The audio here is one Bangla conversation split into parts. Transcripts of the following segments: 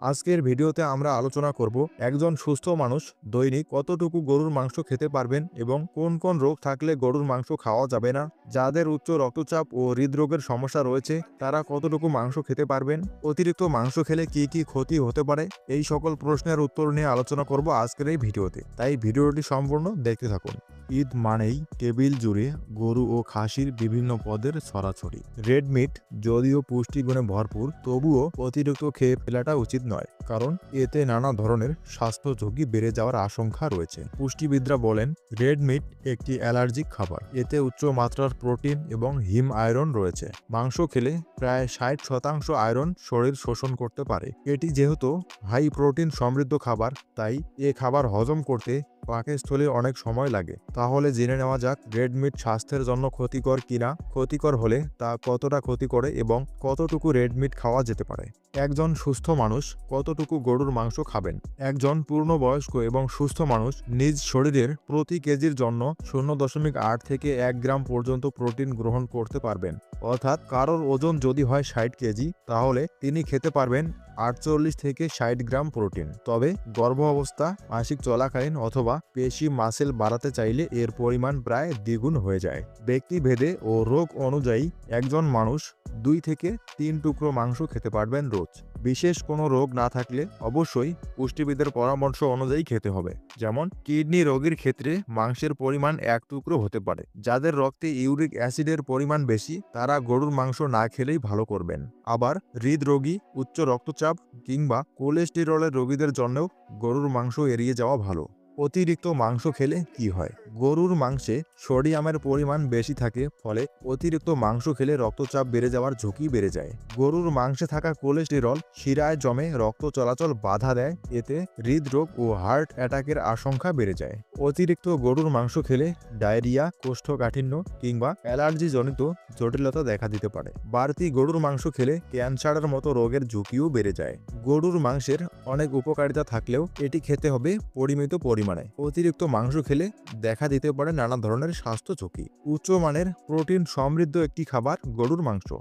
আজকের ভিডিওতে আমরা আলোচনা করব একজন সুস্থ মানুষ দৈনিক কতটুকু গরুর মাংস খেতে পারবেন এবং কোন কোন রোগ থাকলে গরুর মাংস খাওয়া যাবে না, যাদের উচ্চ রক্তচাপ ও হৃদরোগের সমস্যা রয়েছে, তারা কতটুকু মাংস খেতে পারবেন, অতিরিক্ত মাংস খেলে কি কি ক্ষতি হতে পারে, এই সকল প্রশ্নের উত্তর নিয়ে আলোচনা করব আজকের এই ভিডিওতে। তাই ভিডিওটি সম্পূর্ণ দেখতে থাকুন। ঈদ মানেই টেবিল জুড়ে গরু ও খাসির বিভিন্ন পদের ছড়াছড়ি রেড মিট যদিও পুষ্টিগুণে ভরপুর, তবুও অতিরিক্ত খেয়ে ফেলাটা উচিত নয়, কারণ এতে নানা ধরনের স্বাস্থ্য ঝুঁকি বেড়ে যাওয়ার আশঙ্কা রয়েছে। পুষ্টিবিদরা বলেন, রেড মিট একটি অ্যালার্জিক খাবার। এতে উচ্চ মাত্রার প্রোটিন এবং হিম আয়রন রয়েছে। মাংস খেলে প্রায় ষাট শতাংশ আয়রন শরীর শোষণ করতে পারে। এটি যেহেতু হাই প্রোটিন সমৃদ্ধ খাবার, তাই এ খাবার হজম করতে পাকস্থলী অনেক সময় লাগে। তাহলে জেনে নেওয়া যাক, রেড মিট স্বাস্থ্যের জন্য ক্ষতিকর কিনা? ক্ষতিকর হলে তা কতটা ক্ষতি করে এবং কতটুকু রেড মিট খাওয়া যেতে পারে? একজন সুস্থ মানুষ কতটুকু গরুর মাংস খাবেন? একজন পূর্ণবয়স্ক এবং সুস্থ মানুষ নিজ শরীরের প্রতি কেজির জন্য শূন্য দশমিক আট থেকে এক গ্রাম পর্যন্ত প্রোটিন গ্রহণ করতে পারবেন। অর্থাৎ কারোর ওজন যদি হয় ষাট কেজি, তাহলে তিনি খেতে পারবেন আটচল্লিশ থেকে ষাট গ্রাম প্রোটিন। তবে গর্ভ অবস্থা মাসিক চলাকালীন অথবা পেশি মাসেল বাড়াতে চাইলে এর পরিমাণ প্রায় দ্বিগুণ হয়ে যায়। ব্যক্তি ভেদে ও রোগ অনুযায়ী একজন মানুষ দুই থেকে তিন টুকরো মাংস খেতে পারবেন রোজ। বিশেষ কোনো রোগ না থাকলে অবশ্যই পুষ্টিবিদের পরামর্শ অনুযায়ী খেতে হবে। যেমন, কিডনি রোগীর ক্ষেত্রে মাংসের পরিমাণ এক টুকরো হতে পারে। যাদের রক্তে ইউরিক অ্যাসিডের পরিমাণ বেশি, তারা গরুর মাংস না খেলেই ভালো করবেন। আবার, হৃদরোগী, উচ্চ রক্তচাপ কিংবা কোলেস্টেরলের রোগীদের জন্যও গরুর মাংস এড়িয়ে যাওয়া ভালো। অতিরিক্ত মাংস খেলে কি হয়? গরুর মাংসে সোডিয়ামের পরিমাণ বেশি থাকে, ফলে অতিরিক্ত মাংস খেলে রক্তচাপ বেড়ে যাওয়ার ঝুঁকি বেড়ে যায়। গরুর মাংসে থাকা কোলেস্টেরল শিরায় জমে রক্ত চলাচল বাধা দেয়, এতে হৃদরোগ ও হার্ট অ্যাটাকের আশঙ্কা বেড়ে যায়। অতিরিক্ত গরুর মাংস খেলে ডায়রিয়া, কোষ্ঠকাঠিন্য কিংবা অ্যালার্জি জনিত জটিলতা দেখা দিতে পারে। বাড়তি গরুর মাংস খেলে ক্যান্সারের মতো রোগের ঝুঁকিও বেড়ে যায়। গরুর মাংসের অনেক উপকারিতা থাকলেও এটি খেতে হবে পরিমিত পরিমাণে। অতিরিক্ত মাংস খেলে দেখা দিতে পারে নানা ধরনের স্বাস্থ্য ঝুঁকি। উচ্চমানের প্রোটিন সমৃদ্ধ একটি খাবার, গরুর মাংস।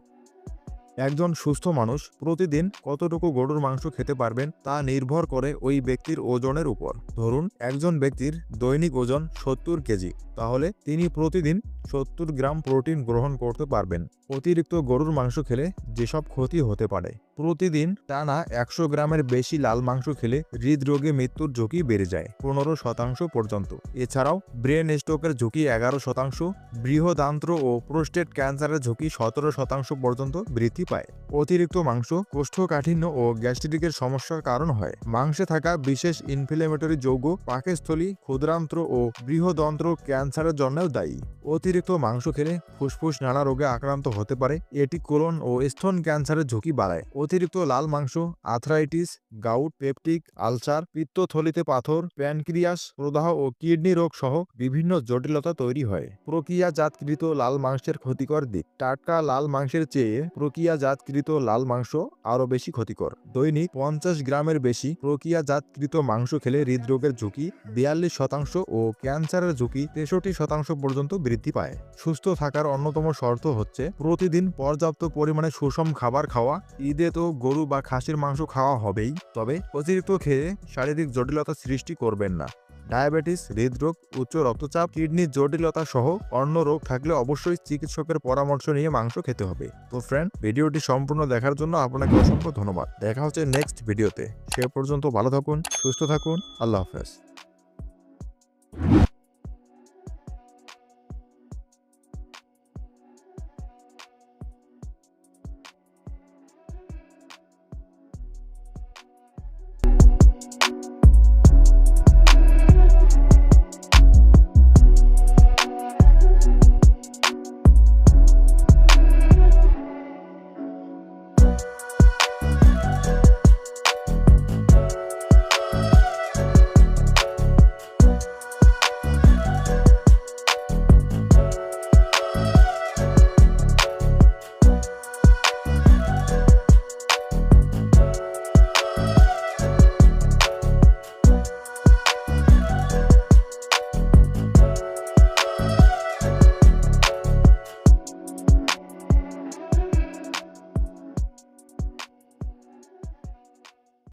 একজন সুস্থ মানুষ প্রতিদিন কতটুকু গরুর মাংস খেতে পারবেন তা নির্ভর করে ওই ব্যক্তির ওজনের উপর। ধরুন, একজন ব্যক্তির দৈনিক ওজন সত্তর কেজি, তাহলে তিনি প্রতিদিন সত্তর গ্রাম প্রোটিন গ্রহণ করতে পারবেন। অতিরিক্ত গরুর মাংস খেলে যেসব ক্ষতি হতে পারে। প্রতিদিন টানা একশো গ্রামের বেশি লাল মাংস খেলে হৃদরোগে মৃত্যুর ঝুঁকি বেড়ে যায়, পনেরো শতাংশ পর্যন্ত। এছাড়াও ব্রেন স্ট্রোকের ঝুঁকি এগারো শতাংশ, বৃহদান্ত্র ও প্রোস্টেট ক্যান্সারের ঝুঁকি সতেরো শতাংশ পর্যন্ত বৃদ্ধি পায়। অতিরিক্ত মাংস, কোষ্ঠকাঠিন্য ও গ্যাস্ট্রিকের সমস্যার কারণ হয়। মাংসে থাকা বিশেষ ইনফ্লেমেটরি যৌগ পাকস্থলী, ক্ষুদ্রান্ত্র ও বৃহদন্ত্র ক্যান্সারের জন্যও দায়ী। অতিরিক্ত মাংস খেলে ফুসফুস নানা রোগে আক্রান্ত হতে পারে, এটি কোলন ও স্তন ক্যান্সারের ঝুঁকি বাড়ায়। অতিরিক্ত লাল মাংস আথরাইটিস গাউট, পেপটিক, আলসার, পিত্তথলিতে পাথর, প্যানক্রিয়াস প্রদাহ ও কিডনি রোগ সহ বিভিন্ন জটিলতা তৈরি হয়। প্রক্রিয়াজাতকৃত লাল মাংসের ক্ষতিকর দিক। টাটকা লাল মাংসের চেয়ে প্রক্রিয়াজাতকৃত লাল মাংস আরও বেশি ক্ষতিকর। দৈনিক পঞ্চাশ গ্রামের বেশি প্রক্রিয়াজাতকৃত মাংস খেলে হৃদরোগের ঝুঁকি বিয়াল্লিশ শতাংশ ও ক্যান্সারের ঝুঁকি তেষট্টি শতাংশ পর্যন্ত বৃদ্ধি পায়। সুস্থ থাকার অন্যতম শর্ত হচ্ছে প্রতিদিন পর্যাপ্ত পরিমাণে সুষম খাবার খাওয়া, ঈদে তো গরু বা খাসির মাংস খাওয়া হবেই, তবে অতিরিক্ত খেয়ে শারীরিক জটিলতা সৃষ্টি করবেন না। ডায়াবেটিস, হৃদরোগ, উচ্চ রক্তচাপ কিডনির জটিলতা সহ অন্য রোগ থাকলে অবশ্যই চিকিৎসকের পরামর্শ নিয়ে মাংস খেতে হবে। তো ফ্রেন্ড ভিডিওটি সম্পূর্ণ দেখার জন্য আপনাকে অসংখ্য ধন্যবাদ। দেখা হচ্ছে নেক্সট ভিডিওতে সে পর্যন্ত ভালো থাকুন, সুস্থ থাকুন। আল্লাহ হাফেজ।